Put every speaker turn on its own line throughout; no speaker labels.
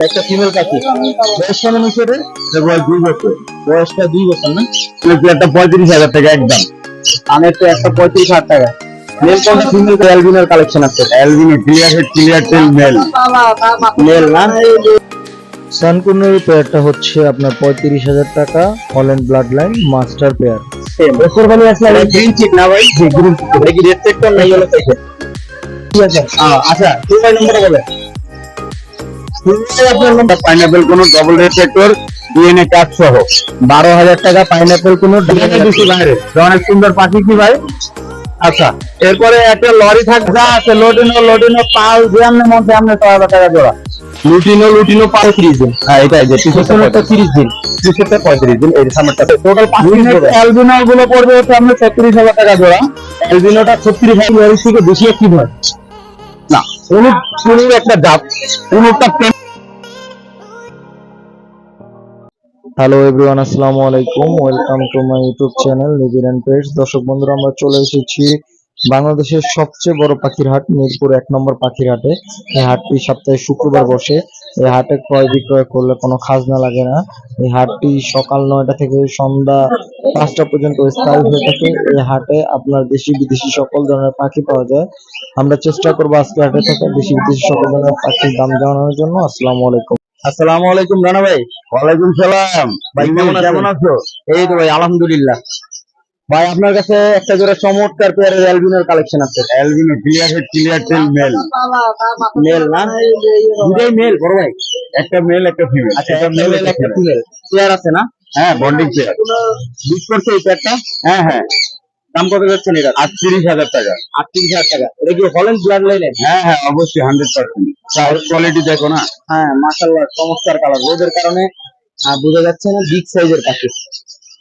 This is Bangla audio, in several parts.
একটা ফিমেল পাখি বয়স কেমন হচ্ছে রে?
বয়স দুই বছর।
বয়সটা দুই বছর না?
একটা পঁয়ত্রিশ হাজার টাকা একদম।
আমের তো একটা পঁয়ত্রিশ হাজার টাকা। মেল কোনটা? ফিমেল অ্যালবিনোর কালেকশন আছে।
Albino clear head clear tail male
male না?
সানকুনের পেয়ারটা হচ্ছে আপনার পঁয়ত্রিশ হাজার টাকা Holland blood line master pair
বছর বানি আসলে গ্রিন চিক না ভাই। গ্রিন চিক রেড সেক্টর না ইয়েলো সেক্টর ঠিক আছে আহ, আচ্ছা নম্বরটা বলে
পাইনাপেল কোনো ডবল ডিএনএ সহ।
বারো হাজার টাকা পাইনাপেল কোনো
ডিএনএ দিছি বাইরে। অনেক সুন্দর পাখি কি ভাই? আচ্ছা এরপরে একটা লরি থাক যা আছে লোডিনো লোডিনো পাল মন ছয় টাকা জোড়া।
লুটিনো লুটিনো পঁয়ত্রিশ দিন। হ্যাঁ এটা যে পিছনেরটা তিরিশ দিন। পিছনেরটা পঁয়ত্রিশ দিন এই সামনেরটা। টোটাল
পাঁচগুলো পড়বে হচ্ছে আপনার ছত্রিশ হাজার টাকা জোড়া।
অ্যালবিনোটা ছত্রিশ হাজার বেশি একটি হয়।
হ্যালো এভরিওয়ান আসসালামু আলাইকুম। Welcome to my YouTube channel Nibir and pets দর্শক বন্ধুরা, আমরা চলে এসেছি বাংলাদেশের সবচেয়ে বড় পাখির হাট, মিরপুর এক নম্বর পাখির হাটে। এই হাটটি সপ্তাহে শুক্রবার বসে। এই হাটে ক্রয় বিক্রয় করলে কোনো খাজনা লাগে না। এই হাটটি সকাল নয়টা থেকে সন্ধ্যা পাঁচটা পর্যন্ত স্থায়ী হয়ে থাকে। এই হাটে আপনার দেশি বিদেশি সকল ধরনের পাখি পাওয়া যায়। আমরা চেষ্টা করব আজকে হাটে থাকা দেশি বিদেশি সকল ধরনের পাখির দাম জানানোর জন্য। আসসালামু আলাইকুম।
আসসালামু আলাইকুম রানা ভাই।
ওয়ালাইকুম সালাম।
ভাই, কেমন
আছো?
এই তো ভাই আলহামদুলিল্লাহ। ভাই আপনার কাছে একটা জোড়া চমৎকার পেয়ারের অ্যালবিনোর কালেকশন আছে।
Albino clear head clear tail male
male না? দুটাই মেল বড় ভাই।
একটা মেল একটা ফিমেল
আচ্ছা একটা মেল একটা ফিমেল পেয়ার আছে না?
হ্যাঁ বন্ডিং পেয়ার
বিট করছে এই পেয়ারটা
হ্যাঁ হ্যাঁ।
দাম কত যাচ্ছেন এটা?
আটত্রিশ হাজার টাকা।
আটত্রিশ হাজার টাকা। এটা কি হল্যান্ড ব্লাড লাইনের
হ্যাঁ হ্যাঁ অবশ্যই হান্ড্রেড পার্সেন্ট কোয়ালিটি দেখো না?
হ্যাঁ মাশাল্লাহ চমৎকার কালার রোদের কারণে বোঝা যাচ্ছে না বিগ সাইজের পাখি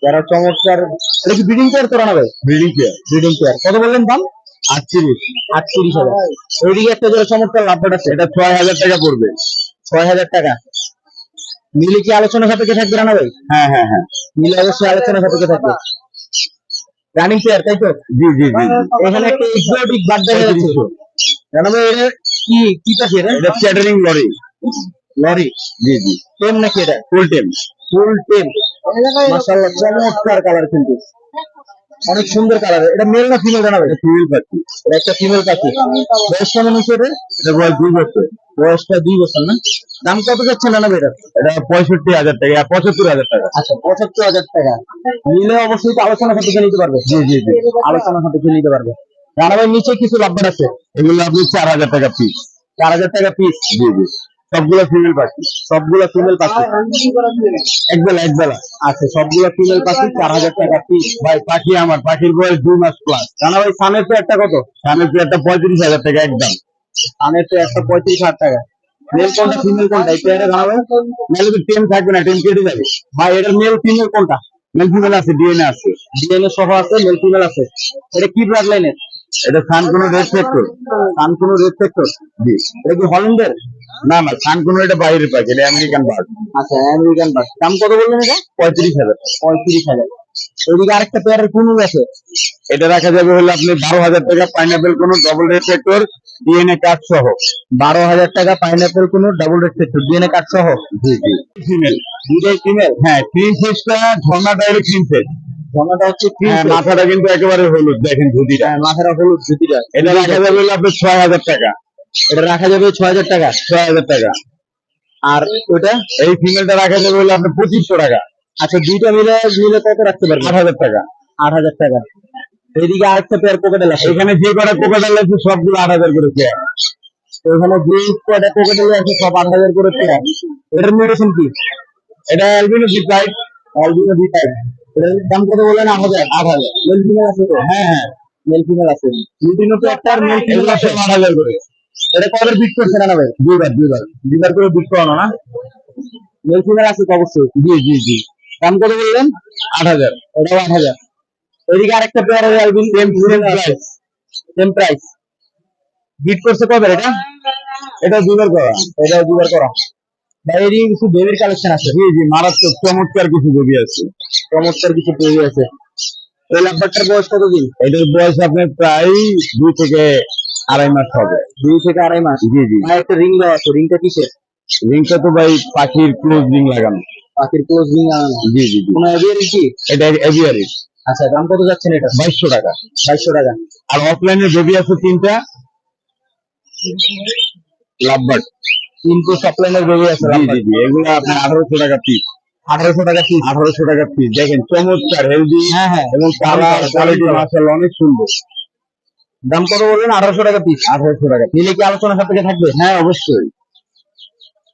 যারা চমৎকার এটা কি ব্রিডিং পেয়ার করানো ভাই
ব্রিডিং পেয়ার
ব্রিডিং পেয়ার কত বললেন দাম?
আটত্রিশ।
আটত্রিশ হাজার। ওইদিকে একটা জোড়া চমৎকার লাভবাট আছে।
এটা ছয় হাজার টাকা পড়বে।
ছয় হাজার টাকা। মিলে কি আলোচনা সাপেক্ষে থাকবে না ভাই
হ্যাঁ হ্যাঁ হ্যাঁ।
মিলে অবশ্যই আলোচনা সাপেক্ষে থাকবে। রানিং পেয়ার তাই তো?
জি জি জি।
এখানে একটা এক্সোটিক বার্ড দেখা যাচ্ছে। জানো ভাই এটা কি কি পাখি এটা?
এটা ক্যাটারিং লরি
লরি
জি জি।
টেম নাকি এটা?
ফুল টেম
ফুল টেম মাশাআল্লাহ চমৎকার কালার কিন্তু। অনেক সুন্দর কালার এটা মেল না ফিমেল জানা ভাই?
ফিমেল পাখি।
এটা একটা ফিমেল পাখি। বয়স কেমন হচ্ছে এটা?
এটা বয়স দুই বছর।
বয়সটা দুই বছর না? দাম কত যাচ্ছে না ভাই এটা?
এটা পঁয়ষট্টি হাজার টাকা পঁচাত্তর হাজার টাকা।
আচ্ছা পঁচাত্তর হাজার টাকা। নিলে অবশ্যই তো আলোচনা সাপেক্ষে নিতে পারবে।
জি জি জি।
আলোচনা সাপেক্ষে নিতে পারবে। রানা ভাই নিচে কিছু লাভবার আছে?
এগুলো আপনি চার হাজার টাকা পিস
চার হাজার টাকা পিস
জি জি। সবগুলো ফিমেল পাখি,
সবগুলো ফিমেল পাখি।
একবেলা একবেলা।
আচ্ছা সবগুলো ফিমেল পাখি, চার হাজার টাকা পিস
ভাই, পাখি আমার, পাখির বয়স দুই মাস প্লাস
রানা ভাই, সানের পেয়ারটা কত?
সামনের পেয়ারটা পঁয়ত্রিশ হাজার টাকা একদম।
সানের একটা পঁয়ত্রিশ হাজার টাকা। মেল কোনটা ফিমেল কোনটা? এই পেয়ারে জানাবে
নাহলে তো টেম থাকবে না টেম কেটে যাবে।
ভাই, এটার মেল ফিমেল কোনটা?
মেল ফিমেল আছে ডিএনএ আছে।
ডিএনএ সহ আছে মেল ফিমেল আছে। এটা কি ব্লাড লাইনের
এটা সান কোনো রেড সেক্টর
সান কোনো রেড সেক্টর
জি।
এটা কি হল্যান্ডের?
না না সান কোনো এটা বাইরের পাখি এটা আমেরিকান বার্ড
আচ্ছা আমেরিকান বাস দাম কত বললেন এটা?
পঁয়ত্রিশ হাজার।
পঁয়ত্রিশ হাজার। ওইদিকে আরেকটা পেয়ারের কুনুর আছে।
এটা রাখা যাবে হলে আপনি বারো হাজার টাকা পাইনাপেল কোনো double red sector DNA card সহ।
বারো হাজার টাকা পাইনাপেল কোনো double red sector DNA card সহ।
জি জি। ফিমেল
দুটাই ফিমেল
হ্যাঁ ক্রিম ফেসটা ঝর্ণা ডাইরেক্ট ফেস
ঘনাটা হচ্ছে cream
হ্যাঁ। মাথাটা কিন্তু একেবারে হলুদ দেখেন ধুতিটা।
হ্যাঁ, মাথাটা হলুদ জুতিটা
এটা রাখা যাবে আপনার ছয় হাজার টাকা।
এটা রাখা যাবে ছয় হাজার টাকা।
ছয় হাজার টাকা।
আর ওটা
এই ফিমেলটা রাখা যাবে হলে আপনার পঁচিশশো টাকা।
আচ্ছা দুইটা মিলে মিলে কত রাখতে পারবে
আট হাজার টাকা।
আট হাজার টাকা। এদিকে আরেকটা পেয়ার কোকাটেল আছে।
এখানে যে কটা কোকাটাল আছে সবগুলো আট হাজার করে পেয়ার
ওখানে যে কয়টা কোকাটেল আছে সব আট হাজার করে পেয়ার এটার মেডিসিন কি?
এটা অ্যালবিনো জিপাইট
অ্যালবিনো বি টাইপ দাম কত বললেন? আট হাজার। আট হাজার। মেল ফিমেল আছে তো?
হ্যাঁ হ্যাঁ।
মেল ফিমেল আছে। লুটিনো তো একটা আর মেল ফিমেল আছে।
আট হাজার করে।
এটা কবে বিট করছে না ভাই?
দুইবার দুইবার। দুইবার করে বিট করানো না?
মেল ফিমেল আছে তো অবশ্যই?
জি জি জি।
দাম কত বললেন?
আট হাজার।
ওটাও আট হাজার। ওইদিকে আরেকটা পেয়ার আছে albino same same price same price bit করছে কবে এটা?
এটা দুইবার করা।
এটাও দুবার করা। ভাই কিছু বেবির কালেকশন আছে।
জি জি মারাত্মক চমৎকার কিছু ছবি আছে।
চমৎকার কিছু বেবি আছে। এই লাভবারটার বয়স কত দিন?
এটার বয়স আপনার প্রায় দুই থেকে আড়াই মাস হবে।
দুই থেকে আড়াই মাস?
জি জি।
ভাই একটা রিং দেওয়া আছে। রিংটা কিসের?
রিংটা তো ভাই পাখির ক্লোজ রিং লাগানো।
পাখির ক্লোজ রিং আনানো
জি জি জি।
কোনো এভিয়ারি কি?
এটা এভিয়ারি
আচ্ছা দাম কত যাচ্ছেন এটা?
বাইশশো টাকা।
বাইশশো টাকা।
আর অফলাইনে বেবি আছে তিনটা? লাভবার্ড।
তিনটে সাপ্লাইনের বেবি আছে
জি জি জি এগুলো আপনার আঠারোশো টাকা পিস
আঠারোশো টাকা পিস
আঠারোশো টাকা পিস দেখেন চমৎকার হেলদি
হ্যাঁ হ্যাঁ।
এবং কালার কোয়ালিটি মাসাল্লাহ অনেক সুন্দর।
দাম কত বললেন? আঠারোশো টাকা পিস
আঠারোশো টাকা
নিলে কি আলোচনা সাপেক্ষে থাকবে?
হ্যাঁ অবশ্যই।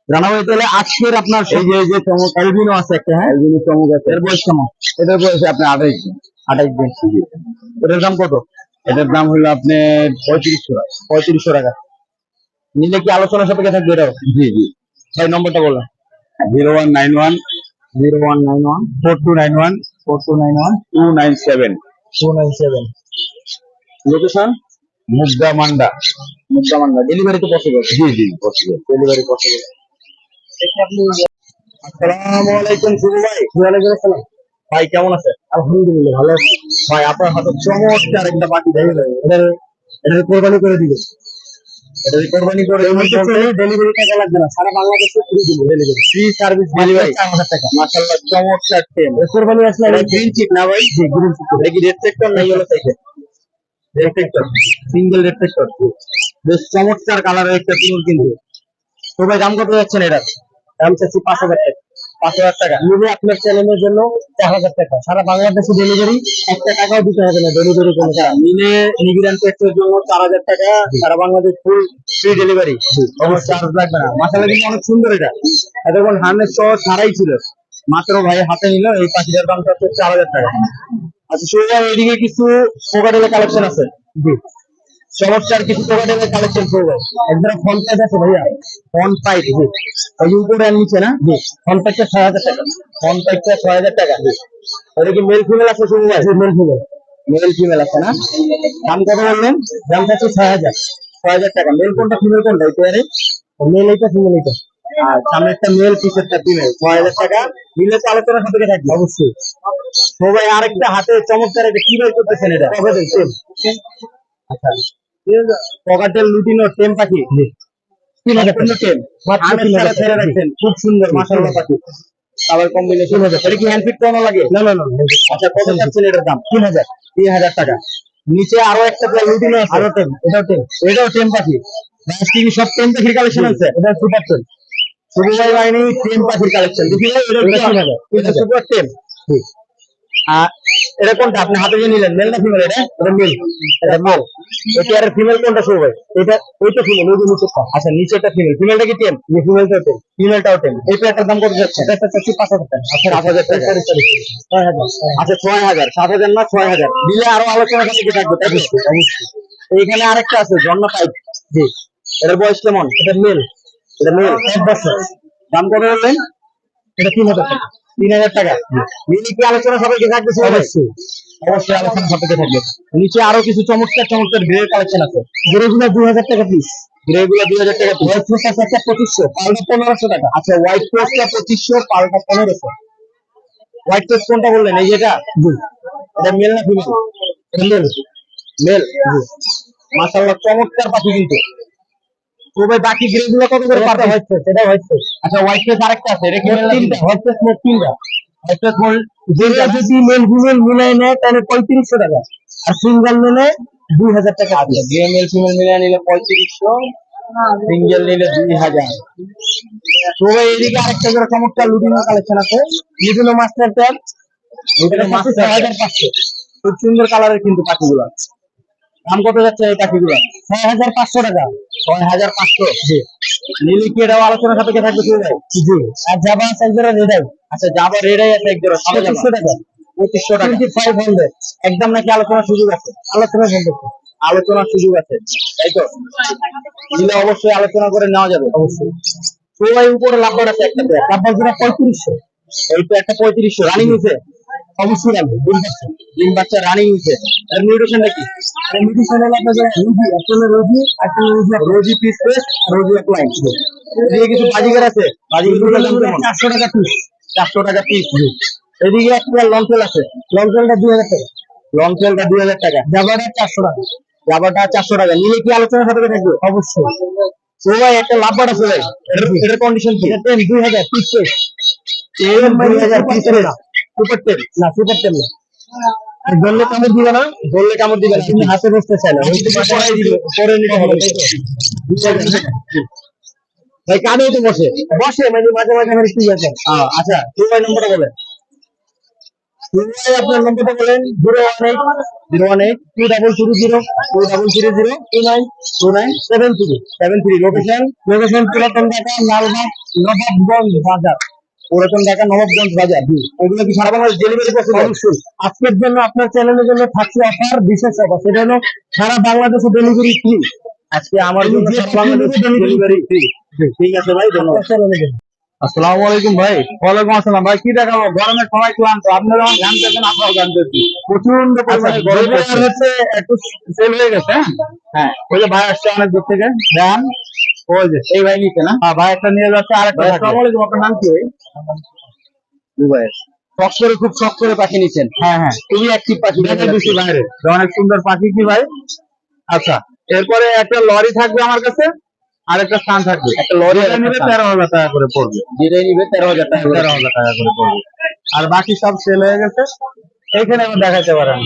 জানাব তাহলে আজকের আপনার
এই যে যে চমক
এলবিনো আছে একটা হ্যাঁ?
এলবিনো চমক আছে।
এর বয়স কেমন?
এটার বয়স আপনার আঠাইশ দিন।
আঠাইশ দিন এটার দাম কত?
এটার দাম হলো আপনার পঁয়ত্রিশশো টাকা।
পঁয়ত্রিশশো টাকা। নিলে কি আলোচনা সাপেক্ষে থাকবে এটাও?
জি জি।
ভাই নম্বরটা বললাম
zero one nine one
zero one nine one
four two nine one
four two nine one
two nine seven.
Two nine seven. Location?
Mugda Manda
Muktamanda delivery তো পসিবল
জি জি পসিবল
ডেলিভারি পসিবল আসসালামু আলাইকুম শুভ ভাই। ওয়ালাইকুম আসসালাম। ভাই কেমন আছে আলহামদুলিল্লাহ ভালো আছি। ভাই আপনার হাতে চমৎকার একটা পাখি দেখে এটা এটা কোরবানি করে দিবে এটা কোরবানি করে ডেলিভারি টাকা লাগবে না সারা বাংলাদেশে ফ্রি দিব ডেলিভারি ফ্রি সার্ভিস ডেলিভারি টাকা। মাশাআল্লাহ চমৎকার টেম কোরবানি আসলে গ্রিন চিপ না ভাই? জি গ্রিন চিপ এটা কি রেড সেক্টর না yellow sector red sector single red sector বেশ চমৎকার কালারের একটা টিম কিন্তু। তো ভাই দাম কত যাচ্ছেন এটা দাম চাচ্ছি পাঁচ হাজার টাকা। পাঁচ হাজার টাকা। নিবে আপনার চ্যানেলের জন্য চার হাজার টাকা। সারা বাংলাদেশে ডেলিভারি একটা টাকাও দিতে হবে না ডেলিভারি কোনো নিলে নিবিরান পেট্রোর জন্য চার হাজার টাকা সারা Bangladesh full free delivery charge লাগবে না। মাসালা কিন্তু অনেক সুন্দর এটা। এতক্ষণ হার্নেস সহ ছাড়াই ছিল। মাত্র ভাই হাতে নিল এই পাখিটার দামটা হচ্ছে চার হাজার টাকা। আচ্ছা সুবিধা এদিকে কিছু কালেকশন আছে। জি। চমৎকার কিছু কোকাটেলের কালেকশন করব। একদম ফোন আছে ভাইয়া। ফোন পাইপ জি। ওই উপরে আর নিচে না? জি। ফোন ছয় হাজার টাকা। ফোন ছয় হাজার টাকা জি। ওটা কি মেল ফিমেল আছে ভাই মেল ফিমেল মেল ফিমেল আছে না? দাম কত বললেন? দাম হচ্ছে ছয় হাজার। ছয় হাজার টাকা। মেল কোনটা ফিমেল কোনটা? এই পেয়ারে মেল এইটা ফিমেল এইটা। আর সামনে একটা মেল পিছেরটা ফিমেল ছয় হাজার টাকা। নিলে তো আলোচনা সাপেক্ষে থাকবে? অবশ্যই। ভাই আরেকটা হাতে চমৎকার একটা কি বের করতেছেন এটা? আচ্ছা। পকাটেল লুটিনো টেম পাখি। খুব সুন্দর মাসাল্লাহ পাখি। আবার কম্বিনেশন হবে এটা কি হ্যান্ডফিট করানো লাগে? না না না আচ্ছা কত চাচ্ছেন এটার দাম? তিন হাজার। তিন হাজার টাকা। নিচে আরও একটা প্লেয়ার লুটিনো আছে। আরও টেম এটাও টেম। এটাও টেম পাখি। টিভি সব টেম পাখির কালেকশন আছে? এটা সুপার টেম। ভাই বাহিনী টেম পাখির কালেকশন দেখি এটা সুপার টেম। এটা কোনটা? আপনি হাতে যে নিলেন মেল না ফিমেল এটা? এটা মেল এটা মেল এটা আর ফিমেল কোনটা শুরু ভাই এটা ওইটা ফিমেল ওই যে নিচেরটা। আচ্ছা নিচেরটা ফিমেল ফিমেলটা কি টেম নি ফিমেলটাও টেম ফিমেলটাও টেম এই দাম কত যাচ্ছে? এটা চাচ্ছি পাঁচ হাজার টাকা। আচ্ছা হাজার টাকা। ছয় হাজার। আচ্ছা ছয় হাজার। সাত হাজার না ছয় হাজার? দিলে আরও আলোচনা করতে থাকবে তাই এইখানে আরেকটা আছে ঝর্ণা পাইপ জি। এটার বয়স কেমন? এটা মেল এটা মেল এক বছর। দাম কত বললেন? এটা তিন হাজার টাকা। তিন হাজার টাকা। কি আলোচনা সবাইকে থাকবে অবশ্যই। অবশ্যই আলোচনা সবাইকে থাকবে। নিচে আরও কিছু চমৎকার চমৎকার গ্রেড কালেকশন আছে। গ্রেগুলো দুই হাজার টাকা পিস গ্রেগুলো দুই হাজার টাকা পিস হোয়াইট পোস্ট আছে একটা পঁচিশশো পালটা পনেরোশো টাকা। আচ্ছা হোয়াইট পঁচিশশো পালটা পনেরোশো। হোয়াইট কোনটা বললেন? এই যেটা? এটা মেল না ফিমেল মেল। চমৎকার পাখি কিন্তু। ভাই বাকি গ্রেডগুলো কত করে পোস্ট এটা হোয়াইট পোস্ট আচ্ছা হোয়াইট পোস্ট আরেকটা আছে এটা কি তিনটা হোয়াইট পোস্ট মোট তিনটা। পোস্ট মোট যেটা যদি মেল ফিমেল মিলাই নেয় তাহলে পঁয়ত্রিশশো টাকা। আর সিঙ্গেল নিলে দুই হাজার টাকা আচ্ছা গ্রে মেল ফিমেল মিলাই নিলে পঁয়ত্রিশশো সিঙ্গেল নিলে দুই হাজার। তো ভাই এদিকে আরেকটা করে চমৎকার লুটিনো কালেকশন আছে। Lutino master tag lutino master হাজার পাঁচশো খুব সুন্দর কালারের কিন্তু পাখিগুলো। দাম কত যাচ্ছে এই পাখিগুলো ছয় হাজার পাঁচশো টাকা। ছয় হাজার পাঁচশো। জি। নিলে কি এটাও আলোচনা সাপেক্ষে থাকবে কি ভাই? জি। আর জাবা আছে একজোড়া রেডাই আচ্ছা জাবা রেডাই আছে একজোড়া পঁচিশশো টাকা। পঁচিশশো টাকা। ফাইভ হান্ড্রেড একদম নাকি আলোচনার সুযোগ আছে? আলোচনার সুযোগ আলোচনার সুযোগ আছে। তাই তো? নিলে অবশ্যই আলোচনা করে নেওয়া যাবে। অবশ্যই। সবাই উপরে লাভবার আছে একটা পেয়ার লাভবার জোড়া পঁয়ত্রিশশো। এই তো একটা পঁয়ত্রিশশো। রানিং হয়েছে অবশ্যই রাখবে ডিম বাচ্চা ডিম রানিং হয়েছে এর নিউট্রিশনটা কি? নিউট্রিশন হলো আপনাদের রোজি একটা রোজি একটা রোজি রোজি পিস পেস্ট রোজি অ্যাপ্লাইন এদিকে কিছু বাজিগার আছে? বাজিগার দাম চারশো টাকা পিস চারশো টাকা পিস এদিকে একটা লঞ্চেল আছে। দুই হাজার টাকা। দুই হাজার টাকা। জাবাটা চারশো টাকা। জাবাটা চারশো টাকা। নিলে কি আলোচনা সাথে থাকবে? অবশ্যই। একটা লাভবার আছে ভাই। এটার কন্ডিশন কি? দুই হাজার পিস দুই হাজার পিস সুপার না সুপার না। কামড় দিবে না কামড় দিবে তুমি হাতে বসতে চাই না। পরে নিতে হবে। ভাই কানেও তো বসে। বসে মানে মাঝে মাঝে আমার কি আছে। আচ্ছা ভাই নম্বরটা আপনার নম্বরটা বলেন, zero one eight, zero one eight, two double three zero, two double three zero, two nine two nine, seven three seven three, location location Lalbagh Nawabganj বাজার। পুরাতন ঢাকা নবাবগঞ্জ বাজার। ওগুলো কি সারা বাংলাদেশ ডেলিভারি করতে অবশ্যই। আজকের জন্য আপনার চ্যানেলের জন্য থাকছে অফার বিশেষ অফার সেটা হলো সারা বাংলাদেশে ডেলিভারি ফ্রি আজকে আমার জন্য সারা বাংলাদেশে ডেলিভারি ফ্রি ঠিক আছে ভাই ধন্যবাদ।
আসসালামু আলাইকুম ভাই। ওয়ালাইকুম আসসালাম। ভাই কি দেখাবো? গরমের সময় ক্লান্ত। আপনি যখন জানতেছেন আমরাও জানতেছি প্রচণ্ড পরিমাণে
আচ্ছা,
গরম হচ্ছে একটু সেল হয়ে গেছে হ্যাঁ? হ্যাঁ ওই যে ভাই আসছে অনেক দূর থেকে। ওই যে এই ভাই না? হ্যাঁ ভাই একটা নিয়ে যাচ্ছে আরেকটা
ভাই,
থাকবে।
আসসালামু আলাইকুম আপনার নাম কি ভাই? দুবাই শখ করে খুব শখ করে পাখি নিচ্ছেন।
হ্যাঁ হ্যাঁ।
খুবই অ্যাক্টিভ পাখি
দেখে দিচ্ছি বাইরে। অনেক সুন্দর পাখি কি ভাই? আচ্ছা এরপরে একটা লরি থাকবে আমার কাছে। আর একটা স্থান থাকবে।
একটা লরি
নিবে তেরো হাজার টাকা করে পড়বে।
যেটাই নিবে তেরো হাজার টাকা
তেরো হাজার টাকা করে পড়বে। আর বাকি সব সেল হয়ে গেছে। এইখানে আমি দেখাতে পারেন।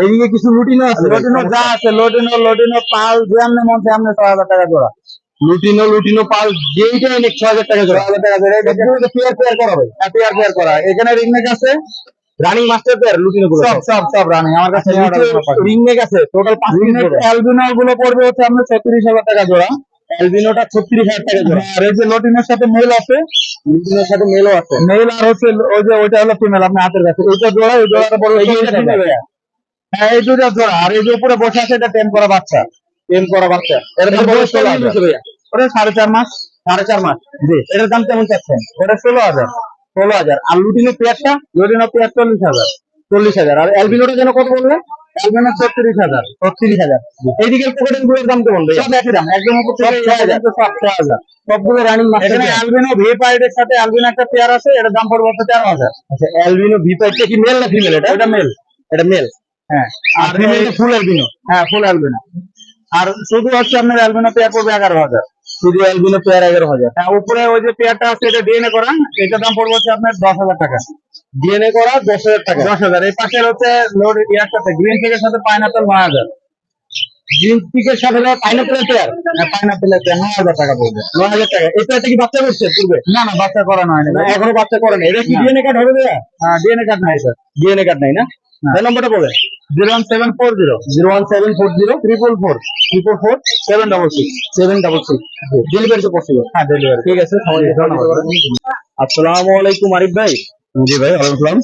এইদিকে কিছু রুটিনও আছে।
লোটিনো যা আছে লোটিনো লোটিনো পাল যেমনি মন তেমনি ছয় হাজার টাকা জোড়া
লুটিনো লুটিনো পাল যেইটা নিক ছ হাজার টাকা করে।
হাজার টাকা জোড়া এটা
পেয়ার পেয়ার করা ভাই
পেয়ার পেয়ার করা। এখানে রিং নেক আছে।
রানিং মাস্টার পেয়ার লুটিনো গুলো।
সব সব সব রানিং আমার কাছে
রিং নেক আছে। টোটাল পাঁচ করে
অ্যালবিনো গুলো পড়বে হচ্ছে আপনার ছত্রিশ হাজার টাকা জোড়া।
অ্যালবিনোটা হাজার টাকা জোড়া
আর এই যে লোটিনের সাথে মেল আছে?
লুটিনোর সাথে মেলও আছে।
মেল আর হচ্ছে ওই যে ওইটা হলো ফিমেল আপনি হাতের কাছে। ওইটা জোড়া ওই জোড়াটা পড়বে
এই যে।
হ্যাঁ এই দুটা জোড়া। আর এই যে উপরে বসে আছে এটা টেম করা বাচ্চা। টেম করা বাচ্চা। এর
বয়স ভাইয়া?
ওটা মাস।
সাড়ে চার মাস।
জি।
এটার দাম কেমন চাচ্ছেন?
ওটা ষোলো হাজার। ষোলো হাজার। আর লুটিনো পেয়ারটা? লুটিনো পেয়ার চল্লিশ হাজার। চল্লিশ হাজার। আর
অ্যালবিনোটা যেন কত বললেন?
অ্যালবিনো ছত্রিশ হাজার।
ছত্রিশ হাজার। এইদিকে পকেটেরগুলোর দাম কেমন ভাইয়া?
সব একই দাম একদম উপর
সব ছয় হাজার।
সব ছয় হাজার।
সবগুলো রানিং
এখানে অ্যালবিনো ভি সাথে অ্যালবিনো একটা পেয়ার আছে এটার দাম পড়বে হচ্ছে তেরো হাজার।
আচ্ছা অ্যালবিনো ভি পাইপটা কি মেল না ফিমেল এটা?
এটা মেল
এটা মেল
হ্যাঁ
আর ফিমেলটা ফুল অ্যালবিনো
হ্যাঁ ফুল অ্যালবিনো আর শুধু হচ্ছে আপনার অ্যালবিনো পেয়ার পড়বে এগারো হাজার।
শুধু অ্যালবিনো পেয়ার এগারো হাজার।
হ্যাঁ উপরে ওই যে পেয়ারটা আছে এটা ডিএনএ করা এটার দাম পড়বে হচ্ছে আপনার দশ হাজার টাকা।
ডিএনএ করা দশ হাজার টাকা।
দশ হাজার। এই পাশের হচ্ছে লোড ইয়ার সাথে গ্রিন থেকে সাথে পাইনাপেল নয় হাজার
গ্রিন টিকের সাথে পাইনাপেল পেয়ার
পাইনাপেল নয় হাজার টাকা পড়বে।
নয় হাজার টাকা। এই পেয়ারটা কি বাচ্চা করছে পূর্বে?
না না বাচ্চা করানো হয়নি
না, এখনও বাচ্চা করে না এটা কি ডিএনএ কার্ড হবে ভাইয়া?
হ্যাঁ ডিএনএ কার্ড নাই স্যার
ডিএনএ কার্ড নাই না?
না।
এই নম্বরটা বলেন।
Zero one seven four zero
zero one seven four zero
triple four
triple four
seven double six
seven double six delivery তো পসিবল
হ্যাঁ ডেলিভারি
ঠিক আছে ধন্যবাদ। আসসালামু আলাইকুম আরিফ ভাই।
জি ভাই ওয়ালাইকুম আসসালাম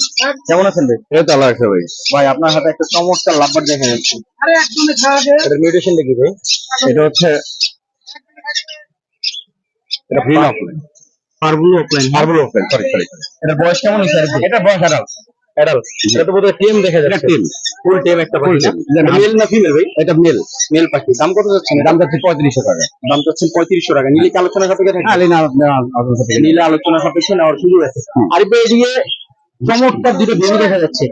কেমন আছেন ভাই?
এই তো আল্লাহ রাখছে ভাই।
ভাই আপনার হাতে একটা চমৎকার লাভবার দেখা যাচ্ছে এটা মিউটেশন দেখি ভাই।
এটা হচ্ছে এটা green opaline
marble opaline
marble opaline sorry sorry
এটা বয়স কেমন হয়েছে
এটা বয়স আড়াল
অ্যাডাল্ট এটা তো বোধহয় টিএম দেখা যাচ্ছে।
টিম
ফুল টিএম একটা পাখি। না মেল না ফিমেল ভাই?
এটা মেল
মেল পাখি। দাম কত যাচ্ছে?
দাম যাচ্ছে পঁয়ত্রিশশো টাকা।
দাম চাচ্ছেন পঁয়ত্রিশশো টাকা। নিলে আলোচনা সাপেক্ষে থাকে
আলি না আপনার
নিলে আলোচনা সাপেক্ষে নেওয়ার সুযোগ আছে। আরিফ ভাই এদিকে চমৎকার দুটো বেবি দেখা যাচ্ছে।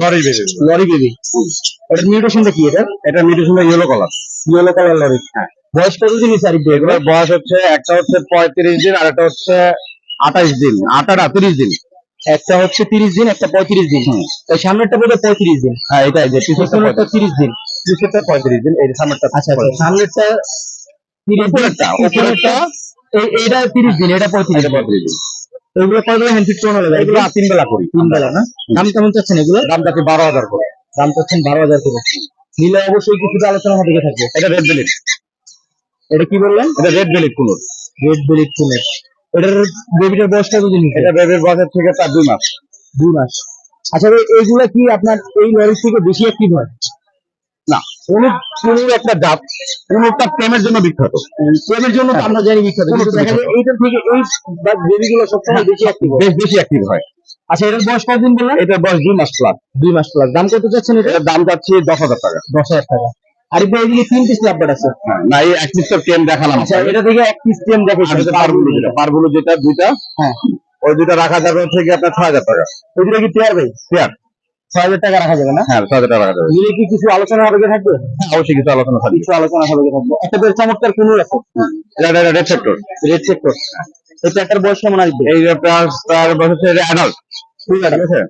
লরি বেবি
লরি বেবি এটা মিউটেশনটা কি এটা?
এটা মিউটেশনটা yellow colour
yellow colour lory. বয়স কত দিন হয়েছে আরিফ
এগুলোর বয়স হচ্ছে একটা হচ্ছে পঁয়ত্রিশ দিন আর একটা হচ্ছে আঠাইশ দিন। আঠাটা তিরিশ দিন।
একটা হচ্ছে তিরিশ দিন একটা পঁয়ত্রিশ দিন। এই সামনেরটা বোধহয় পঁয়ত্রিশ দিন।
হ্যাঁ এটাই যে
পিছনেরটা তিরিশ দিন।
পঁয়ত্রিশ দিন এই সামনেরটা
আচ্ছা আচ্ছা সামনেরটা তিরিশ
উপরেরটা,
উপরেরটা তিরিশ দিন এটা পঁয়ত্রিশ
এটা
দিন।
পঁয়ত্রিশ দিন।
এগুলো কয় হ্যান্ড ফিট করানো লাগে
এগুলো তিন বেলা করি
তিন বেলা। না? দাম কেমন চাচ্ছেন এগুলো?
বারো হাজার করে।
দাম চাচ্ছেন বারো হাজার করে। নিলে অবশ্যই কিছুটা আলোচনা হবে থাকবে।
এটা রেড বেলিট
এটা কি বললেন?
এটা রেড বেলিট কুনুর।
রেড বেলিট এটার বেবিটার বয়স কতদিন?
এটা বেবির বয়সের থেকে তার দুই মাস।
দুই মাস। আচ্ছা এইগুলা কি আপনার এই লরির থেকে বেশি অ্যাক্টিভ হয়?
না। কোন কোন একটা প্রেমের জন্য বিখ্যাত।
প্রেমের জন্য আমরা জানি বিখ্যাত কিন্তু দেখা যায় এইটার থেকে এই বেবিগুলো সবসময় বেশি অ্যাক্টিভ
বেশ বেশি অ্যাক্টিভ হয়।
আচ্ছা এটার বয়স কতদিন বললেন?
এটার বয়স দুই মাস প্লাস
দুই মাস প্লাস দাম কত চাচ্ছেন এটা?
এটার দাম যাচ্ছে দশ হাজার টাকা।
দশ হাজার টাকা। আর এবার এদিকে তিন পিস লাভবার আছে।
হ্যাঁ, না এই এক দেখালাম।
আচ্ছা এটা থেকে এক পিস টেম দেখে
পারগুলো যেটা পারগুলো যেটা দুইটা
হ্যাঁ।
ওই দুইটা রাখা যাবে হচ্ছে গিয়ে আপনার ছয় হাজার টাকা।
ওইগুলো কি পেয়ার ভাই?
পেয়ার
ছয় হাজার টাকা রাখা যাবে না?
হ্যাঁ ছয় হাজার টাকা রাখা যাবে।
নিলে কি কিছু আলোচনা হবে থাকবে?
হ্যাঁ, অবশ্যই কিছু আলোচনা থাকবে।
কিছু আলোচনা হবে থাকবে? একটা বেশ চমৎকার কুনুর আছে।
এটা রেড সেক্টর
রেড সেক্টর বয়স কেমন আসবে?
এই যে প্লাস তার বছর অ্যাডাল্ট
ঠিক আছে?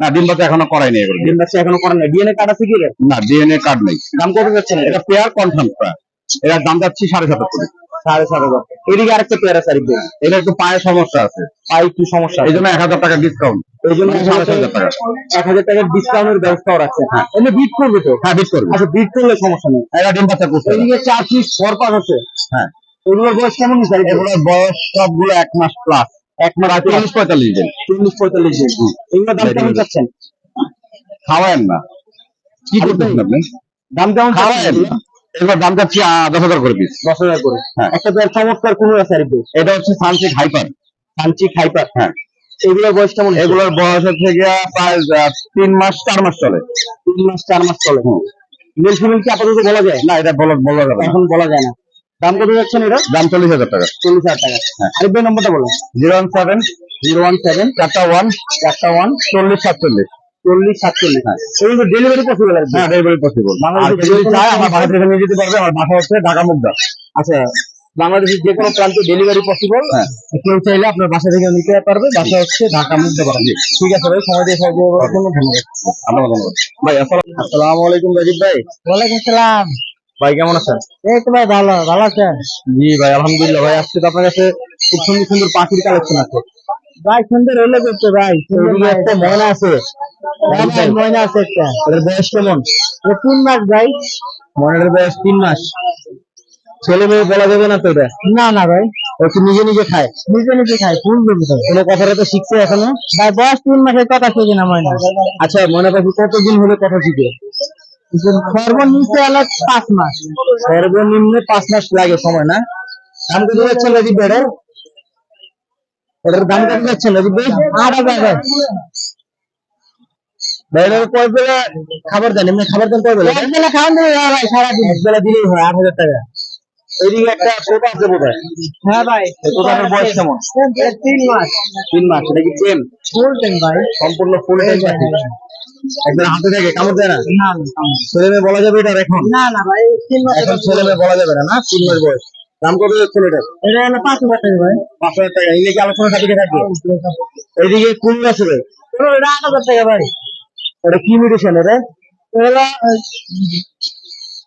না ডিম বাচ্চা এখনও করাইনি এগুলো।
ডিম বাচ্চা এখনও করেন ডিএনএ কার্ড আছে কি
না ডিএনএ কার্ড নেই।
দাম কত যাচ্ছে? না
এটা পেয়ার কনফার্ম দাম যাচ্ছে সাড়ে সাত কোটি
সাড়ে সাত হাজার। এদিকে আরেকটা পেয়ার
এটা একটু সমস্যা আছে।
পাই একটু সমস্যা?
এই জন্য এক হাজার টাকা ডিসকাউন্ট
এই জন্য
সাড়ে হাজার টাকা।
এক হাজার টাকার ডিসকাউন্টের ব্যবস্থাও রাখছে। হ্যাঁ। এমনি বিট করবে তো?
হ্যাঁ বিট করবে।
আচ্ছা বিট করলে সমস্যা নেই।
এটা ডিম বাচ্চা করছে।
এদিকে চার পিস ফোর আছে।
হ্যাঁ।
এগুলোর বয়স কেমন
এগুলোর বয়স সবগুলো এক মাস প্লাস
এক মাস
চল্লিশ পঁয়তাল্লিশ দিন।
চল্লিশ পঁয়তাল্লিশ দিন। এগুলোর দাম কেমন চাচ্ছেন?
খাওয়ায়েন না। কি করতেছেন আপনি?
দাম কেমন
খাওয়ায়েন। না এগুলোর দাম যাচ্ছে দশ হাজার করে পিস
দশ হাজার করে।
হ্যাঁ।
একটা পেয়ার চমৎকার কোনো আছে আরেকটা।
এটা হচ্ছে সানসিক হাইপার
কাঞ্চি খাইপার
হ্যাঁ।
এগুলোর বয়স কেমন এগুলো
এগুলোর বয়স হচ্ছে গিয়া প্রায় তিন মাস চার মাস চলে।
তিন মাস চার মাস চলে। মেল ফিমেল কি আপাতত বলা যায়?
না এটা বলা বলা যাবে
এখন বলা যায় না। দাম কত যাচ্ছেন এটা?
দাম চল্লিশ হাজার টাকা।
চল্লিশ হাজার টাকা। আরেকবার নম্বরটা বলো।
Zero one seven
zero one seven
চারটা ওয়ান
চারটা ওয়ান
চল্লিশ সাতচল্লিশ।
চল্লিশ সাতচল্লিশ এগুলো ডেলিভারি পসিবল আছে
হ্যাঁ ডেলিভারি পসিবল
বাংলাদেশে
আর কেউ যদি চায় আমার
প্রান্তে-
থেকে নিয়ে যেতে পারবে আমার বাসা হচ্ছে ঢাকা মুগদা।
আচ্ছা বাংলাদেশের যে কোনো প্রান্তে ডেলিভারি পসিবল
হ্যাঁ।
কেউ চাইলে আপনার বাসা থেকে নিতে পারবে বাসা হচ্ছে ঢাকা পারা ঠিক আছে ভাই সময় দিয়ে সাহায্য ধন্যবাদ।
ভাই আসসালামু
আলাইকুম রাজীব ভাই।
ওয়ালাইকুম সালাম
ভাই কেমন আছেন?
এই তো ভাই ভালো ভালো আছেন?
জি ভাই আলহামদুলিল্লাহ ভাই আজকে তো আপনার কাছে খুব সুন্দর সুন্দর পাখির কালেকশন আছে।
ভাই সুন্দর হইলে করতে ভাই।
একটা ময়না আছে।
হ্যাঁ ময়না আছে একটা।
এটার বয়স কেমন?
তিন মাস ভাই।
ময়নাটার বয়স তিন মাস। ছেলে মেয়ে বলা যাবে না তো এটা?
না না ভাই।
ও কি নিজে নিজে খায়?
নিজে নিজে খাই ফুল জমি তো
কোনো কথাটা তো শিখছে এখনও?
ভাই বয়স তিন মাসের কথা শেখে না ময়না।
আচ্ছা ময়না পাখি কতদিন হলে কথা শিখে?
সর্বনিচে হলো পাঁচ মাস।
সর্বনিম্ন পাঁচ মাস লাগে সময় না? দাম কত যাচ্ছেন রাজীব ভাই এটার? দাম কত যাচ্ছেন রাজীব ভাই
আট হাজার।
কয় বেলা খাবার দেন এমনি খাবার দেন কয় বেলা?
এক বেলা খাওয়ান দেবে ভাই সারাদিন।
এক বেলা দিলেই হয় আট হাজার টাকা। এইদিকে একটা আছে হ্যাঁ
ভাই।
টোটাটার বয়স কেমন?
তিন মাস।
তিন মাস এটা কি টেম
ফুল ভাই।
সম্পূর্ণ ফুল টাইম পাখি একদম হাতে থাকে কামড় দেয় না?
না না
ছেলে মেয়ে বলা যাবে এটা এখন?
না না ভাই তিন মাস
এখন ছেলে মেয়ে বলা যাবে না না? তিন মাস বয়স। দাম কত যাচ্ছিল এটা
এটা হলো পাঁচ হাজার টাকা ভাই।
পাঁচ হাজার টাকা এই নাকি আলোচনা থাকবে? এইদিকে কোন আছে ভাই
এটা আট হাজার টাকা ভাই।
এটা কি মিউটেশন এটা?
এটা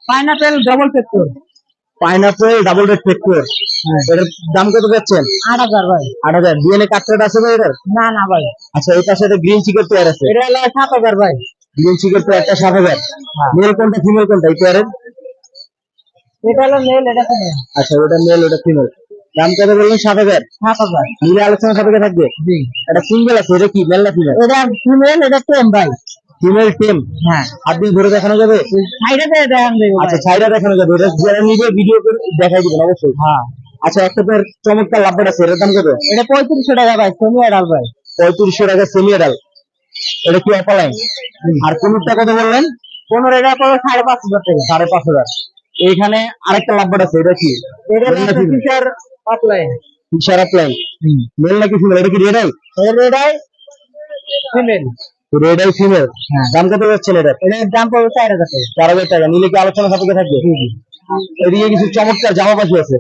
পাইনাপেল ডবল পেট্রোল
পাইনাপেল ডাবল রেড ফেক্টর এটার দাম কত
আট হাজার ভাই।
আট হাজার। ডিএনএ কার্ড আছে ভাই এটার?
না না ভাই।
আচ্ছা পাশে একটা গ্রিন চিকের পেয়ার আছে।
এটা হলো সাত হাজার ভাই।
গ্রিন চিকের পেয়ারটা সাত হাজার। মেল কোনটা ফিমেল কোনটা এই পেয়ারের
এটা হলো মেল এটা ফিমেল
আচ্ছা ওটা মেল ওটা ফিমেল দাম কত বললেন? সাত হাজার।
সাত হাজার।
মিলে আলোচনা সাপেক্ষে থাকবে? এটা সিঙ্গেল আছে এটা কি? মেল না ফিমেল
এটা ফিমেল এটা টেম ভাই।
ফিমেল টেম
হ্যাঁ।
হাত দিয়ে ধরে দেখানো যাবে?
সাইডে দিয়ে দেখান দেবো
আচ্ছা ছাইরা দেখানো যাবে। এটা যারা নিবে ভিডিও করে দেখাই দিবেন অবশ্যই।
হ্যাঁ।
আচ্ছা একটা পেয়ার চমৎকার লাভবাট আছে এটার দাম কত?
এটা পঁয়ত্রিশশো টাকা ভাই সেমি অ্যাডাল ভাই।
পঁয়ত্রিশশো টাকা সেমি এডাল এটা কি অপালাইন আর কোনটা কত বললেন?
পনেরো টাকা পড়বে সাড়ে পাঁচ হাজার টাকা।
সাড়ে পাঁচ হাজার। এইখানে আরেকটা লাভবাট আছে এটা কি?
এটা
মেল না female?
ফিচার অফলাইন
মেল নাকি ফিমেল এটা কি রেডাই
এটাই ফিমেল
রেডাই ফিমেল দাম কত যাচ্ছেন এটা
এটার দাম পড়বে চার হাজার টাকা।
চার হাজার টাকা। নিলে কি আলোচনা সাপেক্ষে থাকবে? এদিকে কিছু চমৎকার জামা পাখি আছে।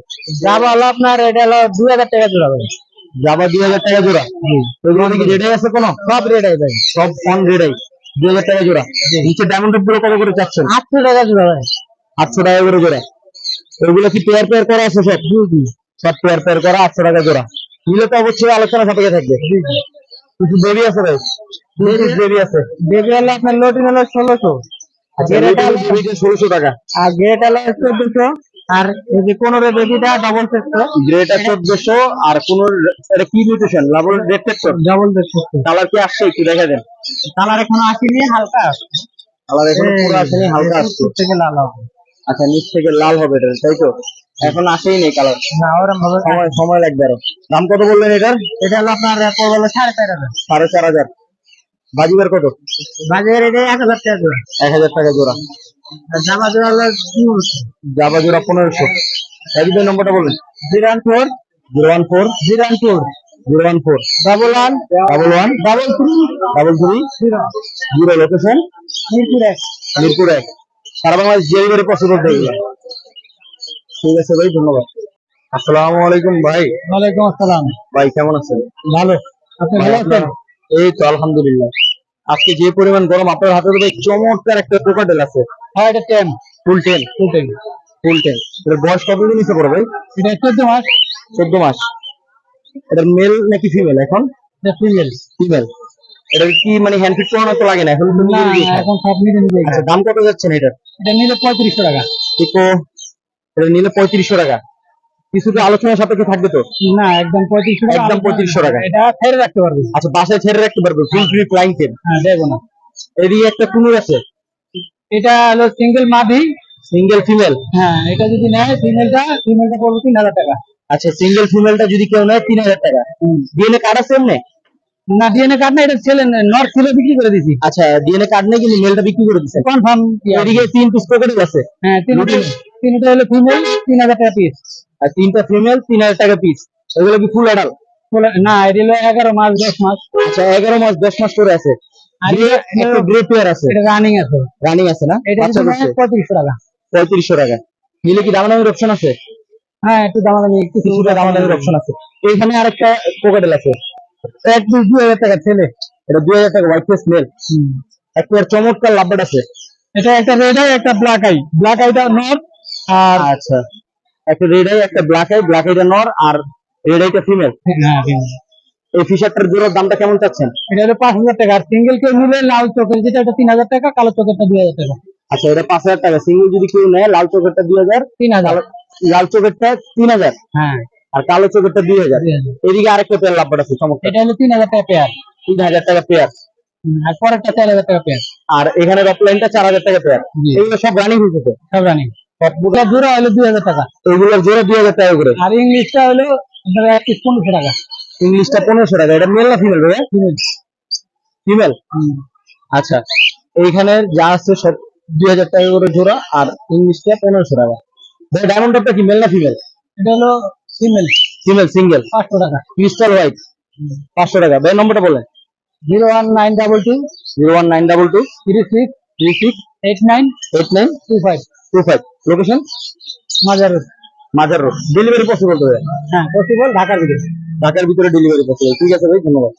দাম হলো আপনার এটা হলো দুই হাজার টাকা জোড়া ভাই।
জামা দুই হাজার টাকা জোড়া? ওইগুলো কি রেডাই আছে কোনো?
সব রেডাই ভাই।
সব অন রেডাই দুই হাজার টাকা জোড়া। নিচে ডায়মন্ডগুলো কত করে চাচ্ছেন?
আটশো টাকা জোড়া ভাই।
আটশো টাকা করে জোড়া। ওইগুলো কি পেয়ার পেয়ার করা আছে সব? সব পেয়ার পেয়ার করা আটশো টাকা জোড়া। নিলে তো অবশ্যই আলোচনা সাপেক্ষে থাকবে। কিছু দেরি আছে ভাই? দেরি আছে?
বেবি হলো আপনার লোটিন হলো ষোলোশো।
আচ্ছা ষোলোশো টাকা।
আর গ্রেট হলো চোদ্দশো। আর এই যে পনেরো বেবিটা ডবল
গ্রেটা চোদ্দশো আর এটা কি নিউট্রিশন লাবল রেড ফ্যাক্টর
ডবল
কালার কি আসছে একটু দেখা দেন।
কালার এখনও আসেনি হালকা
কালার এখন পুরো আসেনি হালকা আসছে।
থেকে লাল হবে।
আচ্ছা নিচ থেকে লাল হবে এটা তাই তো? এখন আসেই নেই কালার
না ওরম ভাবে
সময় সময় লাগবে আরও। দাম কত বললেন এটার?
এটা হলো আপনার পড়বে হলো সাড়ে চার হাজার।
সাড়ে চার হাজার। বাজিবার কত?
বাজারে এটা এক হাজার টাকা জোড়া।
এক হাজার টাকা জোড়া।
জামা জোড়া হলো
জাবা জোড়া পনেরোশো। রাজীবের নম্বরটা বলুন
zero one four.
Zero one four.
Zero one four.
Zero one four.
Double one.
Double one.
Double three.
Double three.
Zero.
Location.
Mirpur এক।
মিরপুর এক। সারা বাংলাদেশ ডেলিভারি পসিবল এগুলো ঠিক আছে ভাই ধন্যবাদ। আসসালামু আলাইকুম ভাই।
ওয়ালাইকুম আসসালাম।
ভাই কেমন আছেন?
ভালো। আপনি ভালো আছেন?
এই তো আলহামদুলিল্লাহ। আজকে যে পরিমাণ গরম আপনার হাতে ভাই চমৎকার একটা কোকাটেল আছে।
হ্যাঁ এটা ten
full ten
full ten
ফুল টেন এটার বয়স কতদিন হচ্ছে পড়ে ভাই?
এটা চোদ্দ মাস।
চোদ্দ মাস। এটা মেল নাকি ফিমেল এখন?
এটা ফিমেল
ফিমেল এটার কি মানে হ্যান্ড ফিট করানো তো লাগে না এখন
সব নিজে নিজে
আচ্ছা দাম কত যাচ্ছে না এটার?
এটা নিলে পঁয়ত্রিশশো টাকা।
টিকো এটা নিলে পঁয়ত্রিশশো টাকা। কিছুটা আলোচনার সাপেক্ষে থাকবে তো?
না একদম পঁয়ত্রিশশো
একদম 3500 টাকা।
এটা ছেড়ে রাখতে পারবে।
আচ্ছা বাসায় ছেড়ে রাখতে পারবে ফুল ফ্রি
হ্যাঁ দেখব না।
এদিকে একটা কুনুর আছে।
এটা হলো সিঙ্গেল মাদি।
সিঙ্গেল ফিমেল
হ্যাঁ এটা যদি নেয় ফিমেলটা ফিমেলটা পড়বে তিন হাজার টাকা।
আচ্ছা সিঙ্গেল ফিমেলটা যদি কেউ নেয় তিন হাজার টাকা। ডিএনএ কার্ড আছে এমনি?
না ডিএনএ কার্ড না এটা ছেলে বিক্রি করে দিছি।
আচ্ছা ডিএনএ কার্ড নেই কিন্তু মেলটা বিক্রি করে দিচ্ছেন
কনফার্ম
এদিকে তিন পিস পকেটেল আছে।
হ্যাঁ তিনটা তিনটা হলো ফিমেল তিন হাজার টাকা পিস
আর তিনটা ফিমেল টাকা পিস এগুলো কি ফুল অ্যাডাল
না এটা হলো এগারো মাস দশ মাস।
আচ্ছা মাস দশ মাস করে আছে।
আর
Grey- একটা গ্রে পেয়ার আছে।
এটা রানিং আছে।
রানিং আছে না?
এটা টাকা।
পঁয়ত্রিশশো টাকা। নিলে কি দামাদামির অপশন আছে?
হ্যাঁ একটু দামাদামি একটু
কিছুটা দামাদামির অপশন আছে। এইখানে আরেকটা কোকাটেল আছে
এক পিস দুই হাজার টাকা ছেলে।
এটা দুই হাজার টাকা হোয়াইট ফেস মেল চমৎকার লাভবাট আছে।
এটা একটা রেড আই একটা ব্ল্যাক আই ব্ল্যাক আইটা আর
আচ্ছা। একটা রেড আই একটা ব্ল্যাক আই ব্ল্যাক আইটা নর আর রেড আইটা ফিমেল এই ফিশারটার জোড়ার দামটা কেমন চাচ্ছেন?
এটা হলো পাঁচ হাজার টাকা। আর সিঙ্গেল কেউ নিলে লাল চোখের যেটা এটা তিন হাজার টাকা কালো চোখেরটা দুই হাজার টাকা।
আচ্ছা এটা পাঁচ হাজার টাকা। সিঙ্গেল যদি কেউ নেয় লাল চোখেরটা দুই হাজার
তিন হাজার।
লাল চোখেরটা তিন হাজার।
হ্যাঁ।
আর কালো চোখেরটা দুই হাজার। এদিকে আরেকটা পেয়ার লাভবাট আছে চমৎকার।
এটা হলো তিন হাজার টাকা পেয়ার
তিন হাজার টাকা পেয়ার
আর পরেরটা চার হাজার টাকা পেয়ার
আর এখানে অফলাইনটা চার হাজার টাকা পেয়ার সব রানিং হয়েছে
সব রানিং জোড়া হলো দুই হাজার টাকা।
এগুলোর জোড়া দুই হাজার টাকা করে।
আর ইংলিশটা হলো আপনার এক পিস পনেরোশো টাকা।
ইংলিশটা পনেরোশো টাকা। এটা মেল না ফিমেল ভাইয়া। ফিমেল। আচ্ছা। এইখানে যা আছে সব দুই হাজার টাকা করে জোড়া আর ইংলিশটা পনেরোশো টাকা। ডায়মন্ড টপটা কি মেল না ফিমেল
এটা হলো ফিমেল
ফিমেল সিঙ্গেল
পাঁচশো টাকা।
ক্রিস্টাল হোয়াইট পাঁচশো টাকা। ভাই নম্বরটা বলেন।
Zero one nine double two
zero one nine double two
three six
three six
eight nine
eight nine
two five.
Two five. Location
Mazar
Mazar road. Delivery possible তো?
হ্যাঁ পসিবল ঢাকার ভিতরে
ঢাকার ভিতরে ডেলিভারি পসিবল ঠিক আছে ভাই ধন্যবাদ।